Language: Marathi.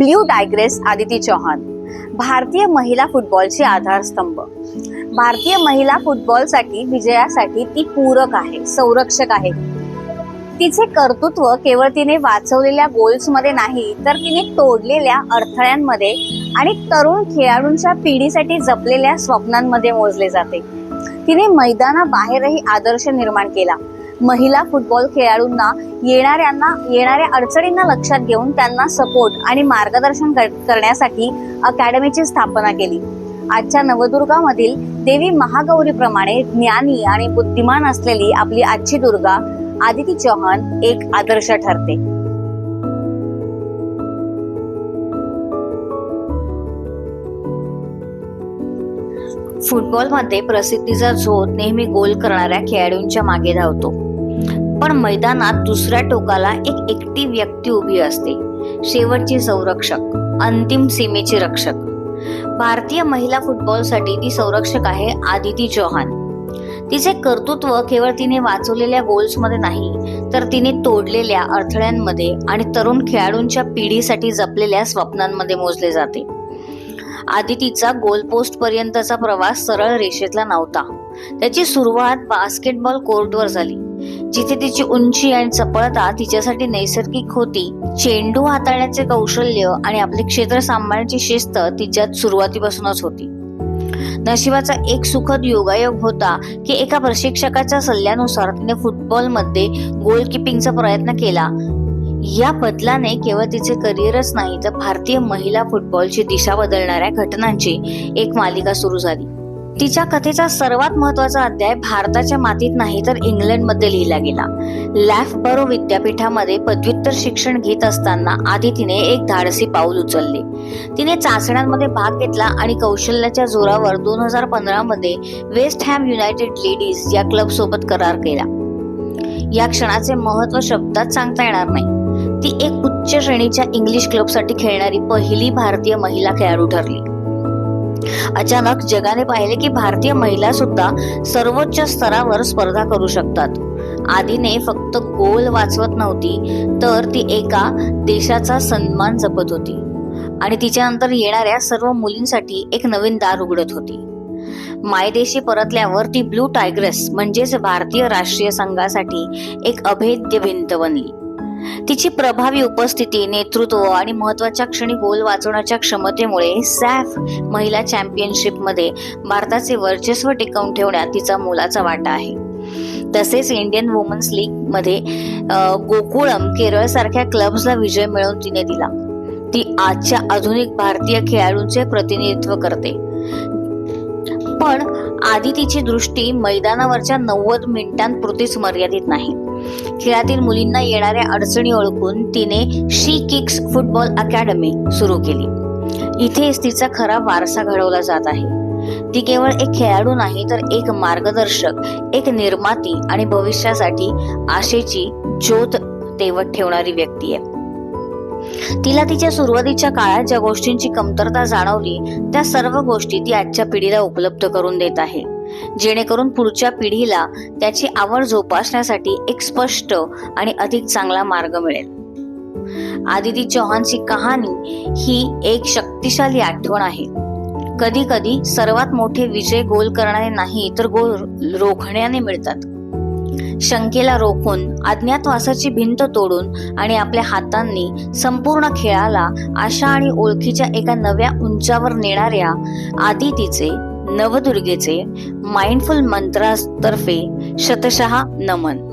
ब्ल्यू डायग्रेस आदिती चौहान भारतीय महिला फुटबॉलची आधारस्तंभ. भारतीय महिला फुटबॉलसाठी विजयासाठी ती पूरक आहे संरक्षक आहे. तिचे कर्तृत्व केवळ तिने वाचवलेल्या गोल्समध्ये नाही तर तिने तोडलेल्या अडथळ्यांमध्ये आणि तरुण खेळाडूंच्या पिढीसाठी जपलेल्या स्वप्नांमध्ये मोजले जाते. तिने मैदानाबाहेरही आदर्श निर्माण केला. महिला फुटबॉल खेळाडूंना येणाऱ्यांना येणाऱ्या अडचणींना लक्षात घेऊन त्यांना सपोर्ट आणि मार्गदर्शन कर- करण्यासाठी अकॅडमीची स्थापना केली. आजच्या नवदुर्गामधील देवी महागौरीप्रमाणे ज्ञानी आणि बुद्धिमान असलेली आपली आजची दुर्गा आदिती चौहान एक आदर्श ठरते. फुटबॉलमध्ये प्रसिद्धीचा झोत नेहमी गोल करणाऱ्या खेळाडूंच्या मागे धावतो. पण मैदानात दुसऱ्या टोकाला एक एकटी व्यक्ती उभी असते. शेवटची संरक्षक अंतिम सीमेचे रक्षक. भारतीय महिला फुटबॉलसाठी ती संरक्षक आहे आदिती चौहान. तिचे कर्तृत्व केवळ तिने वाचवलेल्या गोल्समध्ये नाही तर तिने तोडलेल्या अडथळ्यांमध्ये आणि तरुण खेळाडूंच्या पिढीसाठी जपलेल्या स्वप्नांमध्ये मोजले जाते. आदितीचा गोलपोस्ट पर्यंतचा प्रवास सरळ रेषेतला नव्हता. त्याची सुरुवात बास्केटबॉल कोर्टवर झाली. जिथे तिची उंची आणि चपळता तिच्यासाठी नैसर्गिक होती. चेंडू हाताळण्याचे कौशल्य आणि आपले क्षेत्र सांभाळण्याची शिस्त तिच्यात सुरुवातीपासूनच होती. नशिबाचा एक सुखद योगायोग होता की एका प्रशिक्षकाच्या सल्ल्यानुसार तिने फुटबॉलमध्ये गोलकीपिंगचा प्रयत्न केला. या बदलाने केवळ तिचे करिअरच नाही तर भारतीय महिला फुटबॉलची दिशा बदलणाऱ्या घटनांची एक मालिका सुरू झाली. तिच्या कथेचा सर्वात महत्त्वाचा अध्याय भारताच्या मातीत नाही तर इंग्लंडमध्ये लिहिला गेला. लॅफबरो विद्यापीठामध्ये पदव्युत्तर शिक्षण घेत असताना आधी तिने एक धाडसी पाऊल उचलले. तिने चाचण्यांमध्ये भाग घेतला आणि कौशल्याच्या जोरावर दोन हजार पंधरा मध्ये वेस्ट हॅम युनायटेड लेडीज या क्लब सोबत करार केला. या क्षणाचे महत्त्व शब्दात सांगता येणार नाही. ती एक उच्च श्रेणीच्या इंग्लिश क्लबसाठी खेळणारी पहिली भारतीय महिला खेळाडू ठरली. अचानक जगाने पाहिले की भारतीय महिला सुद्धा सर्वोच्च स्तरावर स्पर्धा करू शकतात. आधीने फक्त गोल वाचवत नव्हती तर ती एका देशाचा सन्मान जपत होती. आणि तिच्यानंतर येणाऱ्या सर्व मुलींसाठी एक नवीन दार उघडत होती. मायदेशी परतल्यावर ती ब्लू टायग्रेस म्हणजेच भारतीय राष्ट्रीय संघासाठी एक अभेद्य भिंत बनली. तिची प्रभावी उपस्थिती नेतृत्व आणि महत्त्वाच्या क्षणी गोल वाचवण्याच्या क्षमतेमुळे सॅफ महिला चॅम्पियनशिपमध्ये भारताचे वर्चस्व टिकवून ठेवण्यात तिचा मोलाचा वाटा आहे. तसेच इंडियन वुमन्स लीगमध्ये गोकुळम केरळ सारख्या क्लब्सला विजय मिळवून तिने दिला. ती आजच्या आधुनिक भारतीय खेळाडूंचे प्रतिनिधित्व करते. पण आधी तिची दृष्टी मैदानावरच्या नव्वद मिनिटांपुरतीच मर्यादित नाही. खेळातील मुलींना येणाऱ्या अडचणी ओळखून तिने शी किक्स फुटबॉल अकॅडमी सुरू केली. इथेच तिचा खरा वारसा घडवला जात आहे. ती केवळ एक खेळाडू नाही तर एक मार्गदर्शक एक निर्माती आणि भविष्यासाठी आशेची ज्योत तेवत ठेवणारी व्यक्ती आहे. तिला तिच्या सुरुवातीच्या काळात ज्या गोष्टींची कमतरता जाणवली त्या सर्व गोष्टी ती आजच्या पिढीला उपलब्ध करून देत आहे. जेणेकरून पुढच्या पिढीला त्याची आवड जोपासण्यासाठी एक स्पष्ट आणि अधिक चांगला मार्ग मिळेल. आदिती चौहानची कहाणी ही एक शक्तिशाली आठवण आहे. कधी कधी सर्वात मोठे विजय गोल करणारे नाही तर गोल रोखण्याने मिळतात. शंकेला रोखून अज्ञातवासाची भिंत तोडून आणि आपल्या हातांनी संपूर्ण खेळाला आशा आणि ओळखीच्या एका नव्या उंचावर नेणाऱ्या आदितीचे नवदुर्गेचे माइंडफुल मंत्रातर्फे शतशः नमन.